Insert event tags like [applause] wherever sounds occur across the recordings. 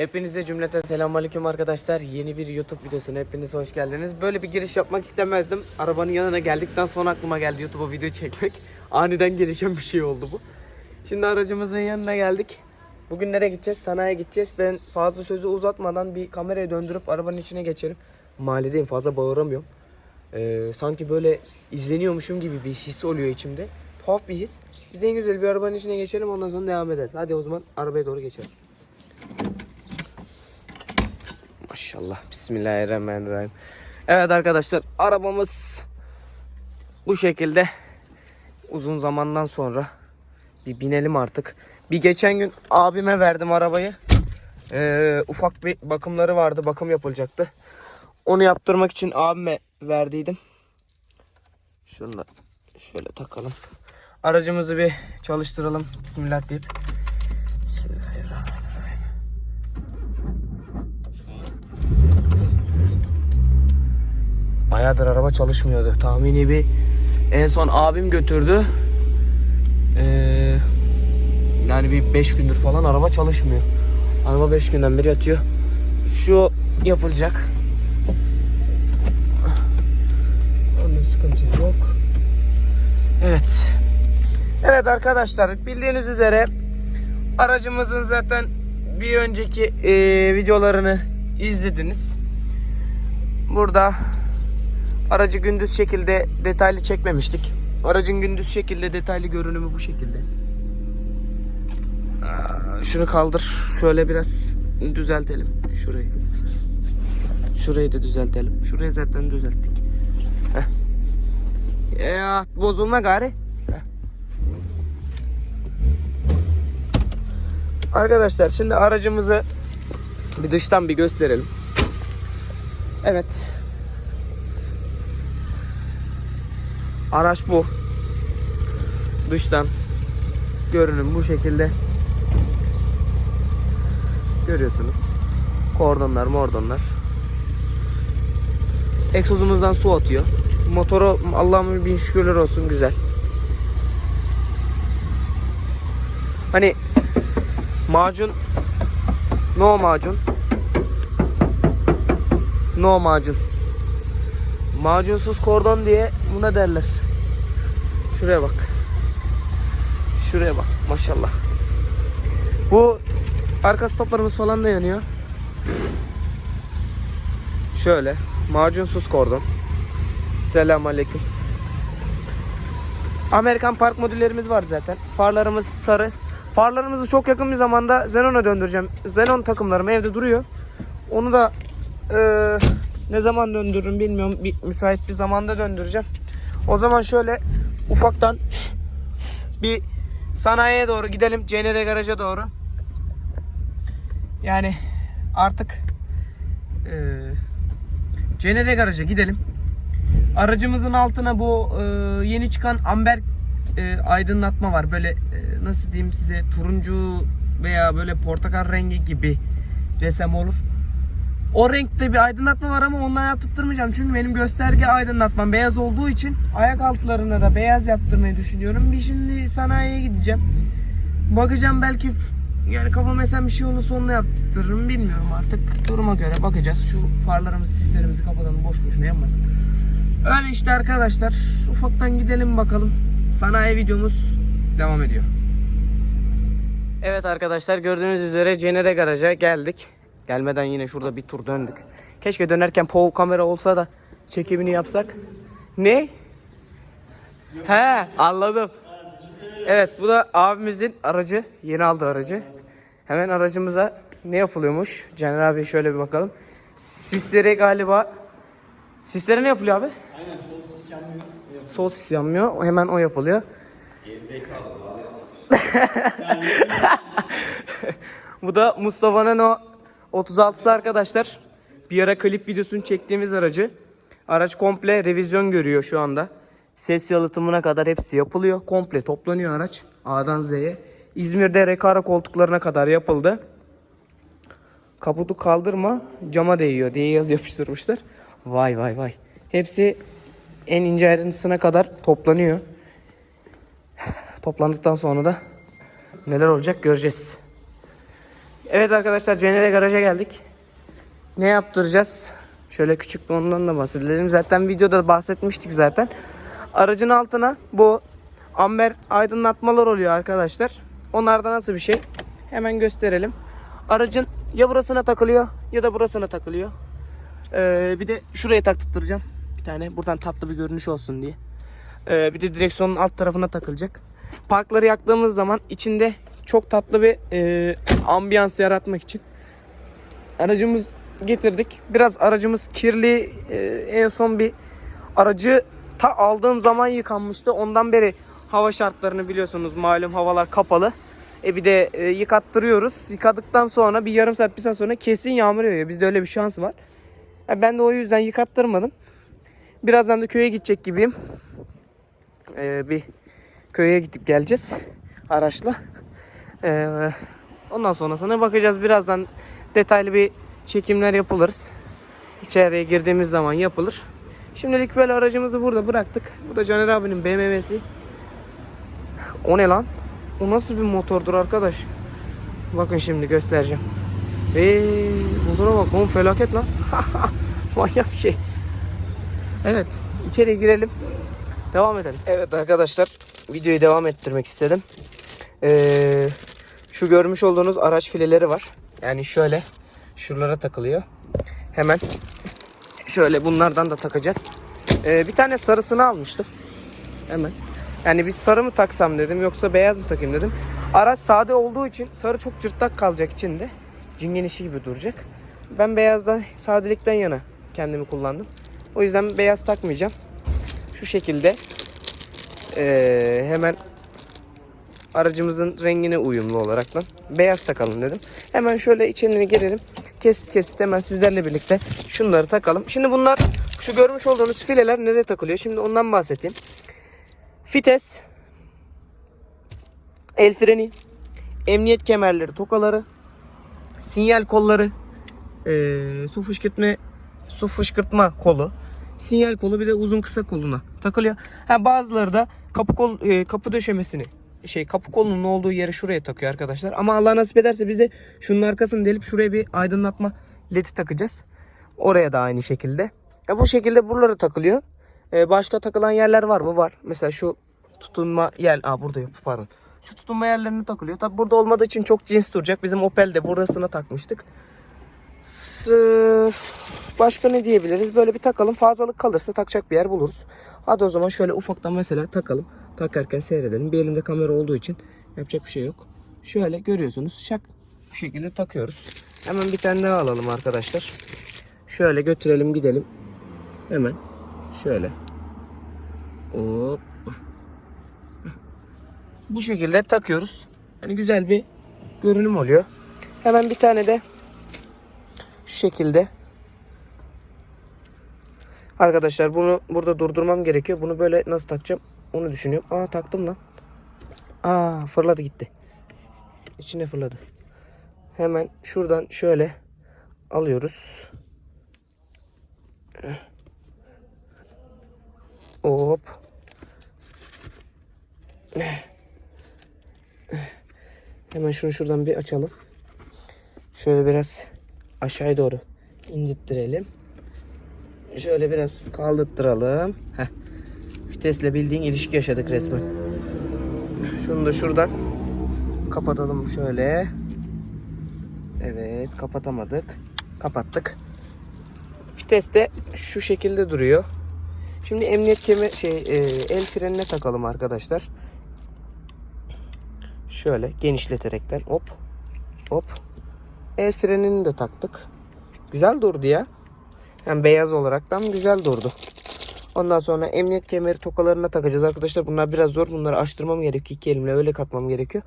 Hepinize cümleten selamünaleyküm arkadaşlar. Yeni bir YouTube videosuna hepiniz hoş geldiniz. Böyle bir giriş yapmak istemezdim. Arabanın yanına geldikten sonra aklıma geldi YouTube'a video çekmek. [laughs] Aniden gelişen bir şey oldu bu. Şimdi aracımızın yanına geldik. Bugün nereye gideceğiz? Sanayiye gideceğiz. Ben fazla sözü uzatmadan bir kameraya döndürüp arabanın içine geçelim. Mahalledeyim fazla bağıramıyorum. Ee, sanki böyle izleniyormuşum gibi bir his oluyor içimde. Tuhaf bir his. Biz en güzel bir arabanın içine geçelim ondan sonra devam ederiz. Hadi o zaman arabaya doğru geçelim. Maşallah. Bismillahirrahmanirrahim. Evet arkadaşlar arabamız bu şekilde uzun zamandan sonra bir binelim artık. Bir geçen gün abime verdim arabayı. Ee, ufak bir bakımları vardı. Bakım yapılacaktı. Onu yaptırmak için abime verdiydim. Şunu da şöyle takalım. Aracımızı bir çalıştıralım. Bismillah deyip. Bismillahirrahmanirrahim. Bayağıdır araba çalışmıyordu. Tahmini bir en son abim götürdü. Ee, yani bir 5 gündür falan araba çalışmıyor. Araba 5 günden beri yatıyor. Şu yapılacak. Onda sıkıntı yok. Evet. Evet arkadaşlar bildiğiniz üzere aracımızın zaten bir önceki eee, videolarını izlediniz. Burada aracı gündüz şekilde detaylı çekmemiştik. Aracın gündüz şekilde detaylı görünümü bu şekilde. Şunu kaldır. Şöyle biraz düzeltelim şurayı. Şurayı da düzeltelim. Şurayı zaten düzelttik. Heh. Ya bozulma gari. Heh. Arkadaşlar şimdi aracımızı bir dıştan bir gösterelim. Evet. Araç bu. Dıştan görünüm bu şekilde. Görüyorsunuz. Kordonlar, mordonlar. Egzozumuzdan su atıyor. Motoru Allah'ım bin şükürler olsun güzel. Hani macun no macun no macun macunsuz kordon diye buna derler. Şuraya bak. Şuraya bak maşallah. Bu arka stoplarımız falan da yanıyor. Şöyle macunsuz kordon. Selam aleyküm. Amerikan park modüllerimiz var zaten. Farlarımız sarı. Farlarımızı çok yakın bir zamanda Xenon'a döndüreceğim. Xenon takımlarım evde duruyor. Onu da eee, ne zaman döndürürüm bilmiyorum. Bir, müsait bir zamanda döndüreceğim. O zaman şöyle ufaktan bir sanayiye doğru gidelim. CNR garaja doğru. Yani artık eee CNR garaja gidelim. Aracımızın altına bu e, yeni çıkan amber e, aydınlatma var. Böyle e, nasıl diyeyim size turuncu veya böyle portakal rengi gibi desem olur. O renkte bir aydınlatma var ama ondan yaptırmayacağım. Çünkü benim gösterge aydınlatmam beyaz olduğu için ayak altlarına da beyaz yaptırmayı düşünüyorum. Bir şimdi sanayiye gideceğim. Bakacağım belki yani kafama esen bir şey olursa onunla yaptırırım bilmiyorum artık. Duruma göre bakacağız. Şu farlarımızı sislerimizi kapatalım boş boşuna yanmasın. Öyle işte arkadaşlar. Ufaktan gidelim bakalım. Sanayi videomuz devam ediyor. Evet arkadaşlar gördüğünüz üzere Cenere Garaj'a geldik. Gelmeden yine şurada bir tur döndük. Keşke dönerken POV kamera olsa da çekimini yapsak. Ne? He anladım. Evet bu da abimizin aracı. Yeni aldı aracı. Hemen aracımıza ne yapılıyormuş? Caner abi şöyle bir bakalım. Sislere galiba Sislere ne yapılıyor abi? Aynen sol sis yanmıyor. Sol sis yanmıyor. Hemen o yapılıyor. [laughs] Bu da Mustafa'nın o 36'sı arkadaşlar. Bir ara klip videosunu çektiğimiz aracı. Araç komple revizyon görüyor şu anda. Ses yalıtımına kadar hepsi yapılıyor. Komple toplanıyor araç. A'dan Z'ye. İzmir'de rekara koltuklarına kadar yapıldı. Kaputu kaldırma cama değiyor diye yazı yapıştırmışlar. Vay vay vay. Hepsi en ince ayrıntısına kadar toplanıyor. [sighs] Toplandıktan sonra da neler olacak göreceğiz. Evet arkadaşlar Cenere garaja geldik. Ne yaptıracağız? Şöyle küçük bir ondan da bahsedelim. Zaten videoda bahsetmiştik zaten. Aracın altına bu amber aydınlatmalar oluyor arkadaşlar. Onlarda nasıl bir şey? Hemen gösterelim. Aracın ya burasına takılıyor ya da burasına takılıyor. Ee, bir de şuraya taktıracağım. Bir tane buradan tatlı bir görünüş olsun diye. Ee, bir de direksiyonun alt tarafına takılacak. Parkları yaktığımız zaman içinde çok tatlı bir e, ambiyans yaratmak için aracımız getirdik. Biraz aracımız kirli. E, en son bir aracı ta aldığım zaman yıkanmıştı. Ondan beri hava şartlarını biliyorsunuz malum havalar kapalı. E bir de e, yıkattırıyoruz. Yıkadıktan sonra bir yarım saat bir saat sonra kesin yağmur yağıyor. Bizde öyle bir şans var. Ya ben de o yüzden yıkattırmadım. Birazdan da köye gidecek gibiyim. E, bir köye gidip geleceğiz araçla. E, ondan sonrasına bakacağız. Birazdan detaylı bir çekimler yapılırız. İçeriye girdiğimiz zaman yapılır. Şimdilik böyle aracımızı burada bıraktık. Bu da Caner abinin BMW'si. O ne lan? O nasıl bir motordur arkadaş? Bakın şimdi göstereceğim. Ve motora bak oğlum felaket lan. [laughs] Manyak bir şey. Evet içeri girelim. Devam edelim. Evet arkadaşlar videoyu devam ettirmek istedim. Ee, şu görmüş olduğunuz araç fileleri var. Yani şöyle şuralara takılıyor. Hemen şöyle bunlardan da takacağız. Ee, bir tane sarısını almıştım. Hemen. Yani bir sarı mı taksam dedim yoksa beyaz mı takayım dedim. Araç sade olduğu için sarı çok cırtlak kalacak içinde. Cingen işi gibi duracak. Ben beyazdan sadelikten yana kendimi kullandım. O yüzden beyaz takmayacağım. Şu şekilde ee, hemen aracımızın rengine uyumlu olaraktan beyaz takalım dedim. Hemen şöyle içine girelim. Kesit kesit hemen sizlerle birlikte şunları takalım. Şimdi bunlar şu görmüş olduğunuz fileler nereye takılıyor? Şimdi ondan bahsedeyim. Fites, el freni, emniyet kemerleri, tokaları, sinyal kolları, eee, su fışkırtma su fışkırtma kolu, sinyal kolu bir de uzun kısa koluna takılıyor. Ha bazıları da kapı kol e, kapı döşemesini şey kapı kolunun olduğu yere şuraya takıyor arkadaşlar. Ama Allah nasip ederse biz de şunun arkasını delip şuraya bir aydınlatma ledi takacağız. Oraya da aynı şekilde. Ya bu şekilde buralara takılıyor. Ee, başka takılan yerler var mı? Var. Mesela şu tutunma yer. Aa burada yok pardon. Şu tutunma yerlerine takılıyor. Tabi burada olmadığı için çok cins duracak. Bizim Opel'de burasına takmıştık. Başka ne diyebiliriz? Böyle bir takalım. Fazlalık kalırsa takacak bir yer buluruz. Hadi o zaman şöyle ufaktan mesela takalım. Takarken seyredelim. Bir elimde kamera olduğu için yapacak bir şey yok. Şöyle görüyorsunuz. Şak bu şekilde takıyoruz. Hemen bir tane daha alalım arkadaşlar. Şöyle götürelim gidelim. Hemen şöyle. Hop. Bu şekilde takıyoruz. Hani güzel bir görünüm oluyor. Hemen bir tane de şu şekilde Arkadaşlar bunu burada durdurmam gerekiyor. Bunu böyle nasıl takacağım onu düşünüyorum. Aa taktım lan. Aa fırladı gitti. İçine fırladı. Hemen şuradan şöyle alıyoruz. Hop. Hemen şunu şuradan bir açalım. Şöyle biraz aşağıya doğru indirttirelim. Şöyle biraz kaldırttıralım. Heh. Vitesle bildiğin ilişki yaşadık resmen. Şunu da şuradan kapatalım şöyle. Evet kapatamadık. Kapattık. Vites de şu şekilde duruyor. Şimdi emniyet kemer şey e, el frenine takalım arkadaşlar. Şöyle genişleterekten hop hop. El frenini de taktık. Güzel durdu ya. Hem beyaz olaraktan güzel durdu. Ondan sonra emniyet kemeri tokalarına takacağız arkadaşlar. Bunlar biraz zor. Bunları açtırmam gerekiyor. İki elimle öyle katmam gerekiyor.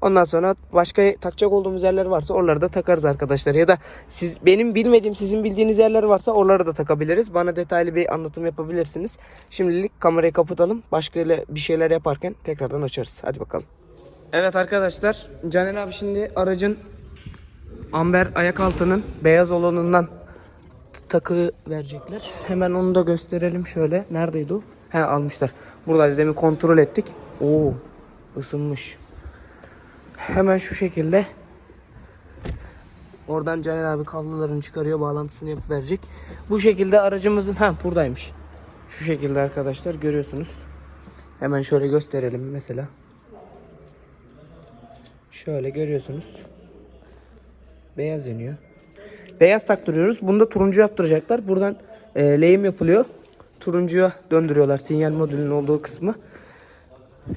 Ondan sonra başka takacak olduğumuz yerler varsa oraları da takarız arkadaşlar. Ya da siz benim bilmediğim sizin bildiğiniz yerler varsa oraları da takabiliriz. Bana detaylı bir anlatım yapabilirsiniz. Şimdilik kamerayı kapatalım. Başka bir şeyler yaparken tekrardan açarız. Hadi bakalım. Evet arkadaşlar. Caner abi şimdi aracın amber ayak altının beyaz olanından takı verecekler. Hemen onu da gösterelim şöyle. Neredeydi o? He almışlar. Buradaydı demin kontrol ettik. Oo ısınmış. Hemen şu şekilde Oradan Caner abi kablolarını çıkarıyor, bağlantısını yapıp verecek. Bu şekilde aracımızın ha buradaymış. Şu şekilde arkadaşlar görüyorsunuz. Hemen şöyle gösterelim mesela. Şöyle görüyorsunuz. Beyaz yanıyor. Beyaz taktırıyoruz. Bunu da turuncu yaptıracaklar. Buradan e, lehim yapılıyor. Turuncuya döndürüyorlar sinyal modülünün olduğu kısmı.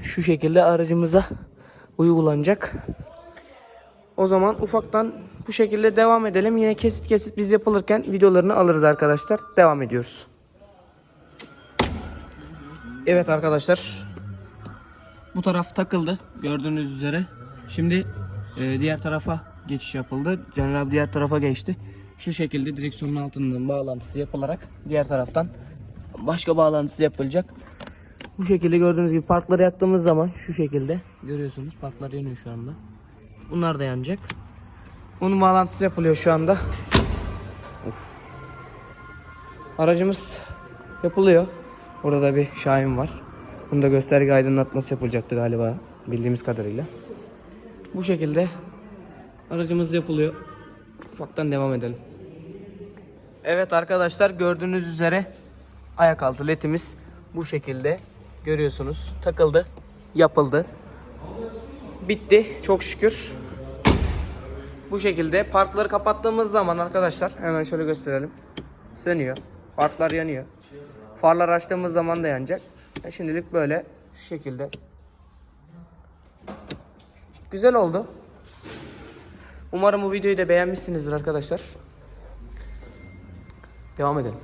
Şu şekilde aracımıza uygulanacak. O zaman ufaktan bu şekilde devam edelim. Yine kesit kesit biz yapılırken videolarını alırız arkadaşlar. Devam ediyoruz. Evet arkadaşlar. Bu taraf takıldı gördüğünüz üzere. Şimdi e, diğer tarafa geçiş yapıldı. Caner abi diğer tarafa geçti. Şu şekilde direksiyonun altından bağlantısı yapılarak diğer taraftan başka bağlantısı yapılacak. Bu şekilde gördüğünüz gibi parkları yaktığımız zaman şu şekilde görüyorsunuz parklar yanıyor şu anda. Bunlar da yanacak. Onun bağlantısı yapılıyor şu anda. Of. Aracımız yapılıyor. Burada da bir Şahin var. Bunda gösterge aydınlatması yapılacaktı galiba bildiğimiz kadarıyla. Bu şekilde aracımız yapılıyor. Ufaktan devam edelim. Evet arkadaşlar gördüğünüz üzere ayak altı ledimiz bu şekilde görüyorsunuz. Takıldı, yapıldı. Bitti çok şükür. Bu şekilde parkları kapattığımız zaman arkadaşlar hemen şöyle gösterelim. Sönüyor. Parklar yanıyor. Farlar açtığımız zaman da yanacak. E şimdilik böyle şekilde. Güzel oldu. Umarım bu videoyu da beğenmişsinizdir arkadaşlar. Devam edelim.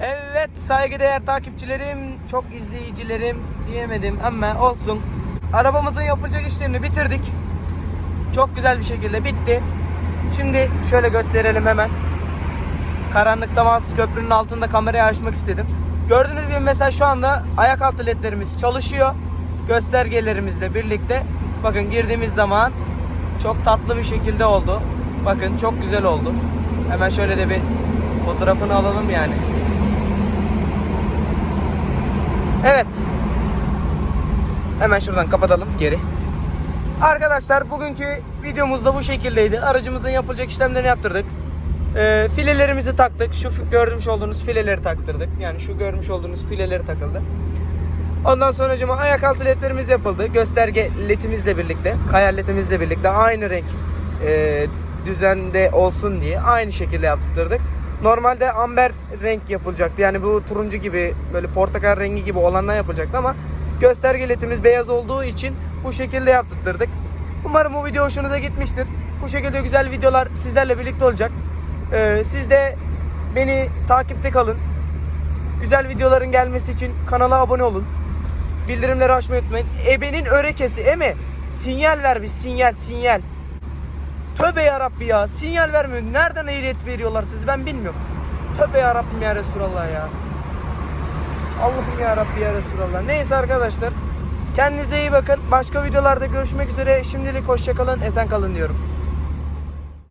Evet saygıdeğer takipçilerim, çok izleyicilerim diyemedim ama olsun. Arabamızın yapılacak işlerini bitirdik. Çok güzel bir şekilde bitti. Şimdi şöyle gösterelim hemen. Karanlıkta mahsus köprünün altında kamerayı açmak istedim. Gördüğünüz gibi mesela şu anda ayak altı ledlerimiz çalışıyor. Göstergelerimizle birlikte. Bakın girdiğimiz zaman çok tatlı bir şekilde oldu. Bakın çok güzel oldu. Hemen şöyle de bir fotoğrafını alalım yani. Evet. Hemen şuradan kapatalım geri. Arkadaşlar bugünkü videomuz da bu şekildeydi. Aracımızın yapılacak işlemlerini yaptırdık. Ee, filelerimizi taktık. Şu görmüş olduğunuz fileleri taktırdık. Yani şu görmüş olduğunuz fileleri takıldı. Ondan sonra ayak altı ledlerimiz yapıldı. Gösterge ledimizle birlikte, kayar ledimizle birlikte aynı renk e, düzende olsun diye aynı şekilde yaptırdık. Normalde amber renk yapılacaktı. Yani bu turuncu gibi böyle portakal rengi gibi olandan yapılacaktı ama gösterge ledimiz beyaz olduğu için bu şekilde yaptırdık. Umarım bu video hoşunuza gitmiştir. Bu şekilde güzel videolar sizlerle birlikte olacak. Ee, siz de beni takipte kalın. Güzel videoların gelmesi için kanala abone olun. Bildirimleri açmayı unutmayın. Ebenin örekesi eme. Sinyal ver bir sinyal sinyal. Tövbe yarabbi ya. Sinyal vermiyor. Nereden ehliyet veriyorlar siz ben bilmiyorum. Tövbe yarabbim ya Resulallah ya. Allah'ım ya Rabbi ya Resulallah. Neyse arkadaşlar. Kendinize iyi bakın. Başka videolarda görüşmek üzere. Şimdilik hoşçakalın. Esen kalın diyorum.